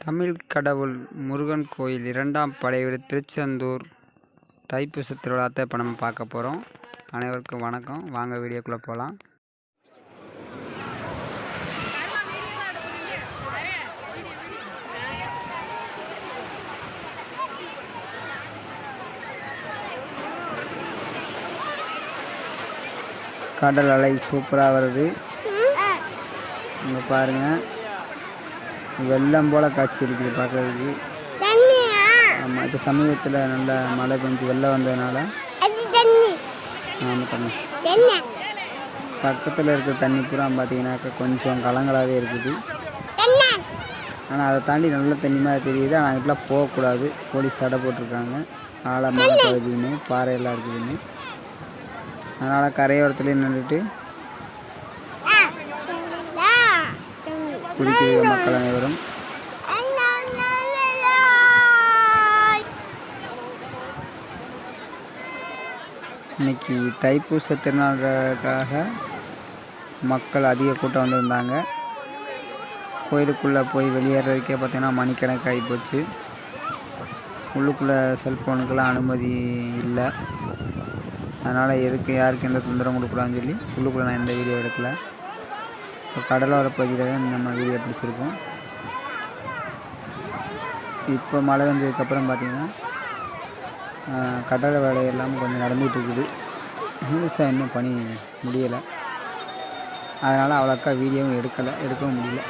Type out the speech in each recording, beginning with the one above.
தமிழ் கடவுள் முருகன் கோயில் இரண்டாம் படைவீடு திருச்செந்தூர் தைப்பூச திருவிழாத்தை இப்போ நம்ம பார்க்க போகிறோம் அனைவருக்கும் வணக்கம். வாங்க வீடியோக்குள்ளே போகலாம் கடல் அலை சூப்பராக வருது. இங்கே பாருங்கள் வெள்ளம் போல் காட்சி இருக்குது பார்க்கறதுக்கு. ஆமாம் இப்போ சமீபத்தில் நல்ல மழை பெஞ்சு வெள்ளம் வந்ததுனால. ஆமாம் தண்ணி. பக்கத்தில் இருக்க தண்ணி பூரா பார்த்தீங்கன்னாக்கா கொஞ்சம் கலங்களாகவே இருக்குது. ஆனால் அதை தாண்டி நல்ல தண்ணி மாதிரி தெரியுது. ஆனால் அதுக்கெலாம் போகக்கூடாது. போலீஸ் தடை போட்டிருக்காங்க. ஆழமான பகுதின்னு பாறையெல்லாம் இருக்குதுன்னு. அதனால் கரையோரத்துலேயே நின்றுட்டு ஆ தண்ணா தண்ணி குடிக்கிற மக்கள் அனைவரும் இன்னைக்கு தைப்பூச திருநாளுக்காக மக்கள் அதிக கூட்டம் வந்திருந்தாங்க. கோயிலுக்குள்ளே போய் வெளியேறதுக்கே பார்த்தீங்கன்னா மணிக்கணக்காகி போச்சு உள்ளுக்குள்ளே செல்ஃபோனுக்கெல்லாம் அனுமதி இல்லை. அதனால் எதுக்கு யாருக்கு எந்த தொந்தரவும் கொடுக்கூடாதுன்னு சொல்லி உள்ளுக்குள்ளே நான் எந்த வீடியோ எடுக்கல. கடலோர பகுதியில் தான் நம்ம வீடியோ பிடிச்சிருக்கோம். இப்போ மழை வந்ததுக்கப்புறம் பார்த்திங்கன்னா கடலை வேலை எல்லாம் கொஞ்சம் நடந்துகிட்டு இருக்குது. முழுசாக இன்னும் பணி முடியலை. அதனால் அவ்வளோக்கா வீடியோவும் எடுக்கலை எடுக்கவும் முடியல.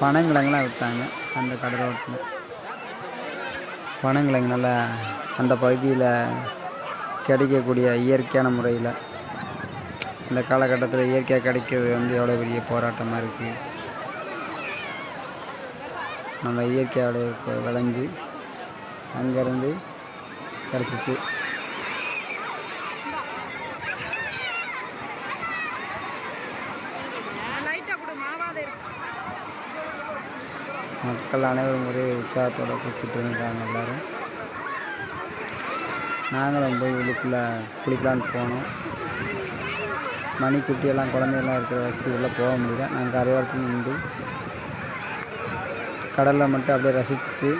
பனங்கிழங்குலாம் விற்றாங்க அந்த கடலோரத்தில் பனங்கிழங்கு நல்லா அந்த பகுதியில் கிடைக்கக்கூடிய இயற்கையான முறையில் இந்த காலகட்டத்தில் இயற்கையாக கிடைக்கிறது வந்து எவ்வளோ பெரிய போராட்டமாக இருக்குது நம்ம இயற்கையோட விளைஞ்சு அங்கேருந்து கிடச்சிச்சு. மக்கள் அனைவரும் ஒரே உற்சாகத்தோடு குளிச்சுட்டு இருக்காங்க எல்லோரும். நாங்களும் போய் உள்ளுக்குள்ளே குளிக்கலான்னு போனோம். மணிக்குட்டியெல்லாம் குழந்தையெல்லாம் இருக்கிற வசதி போக முடியல. நாங்கள் கரையோரத்தில் நின்று கடலில் மட்டும் அப்படியே ரசிச்சுட்டு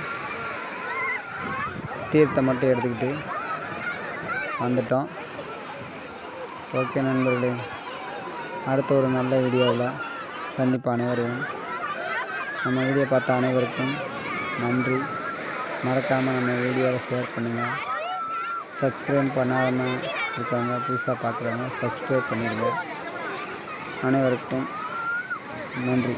தீர்த்தம் மட்டும் எடுத்துக்கிட்டு வந்துட்டோம். ஓகே நண்பர்களே அடுத்த ஒரு நல்ல வீடியோவில் சந்திப்பு அனைவரையும். நம்ம வீடியோ பார்த்த அனைவருக்கும் நன்றி. மறக்காமல் நம்ம வீடியோவை ஷேர் பண்ணுங்கள் சப்ஸ்கிரைப் பண்ணாமல் இருக்காங்க புதுசாக பார்க்குறாங்க. சப்ஸ்கிரைப் பண்ணிடுங்க அனைவருக்கும் நன்றி.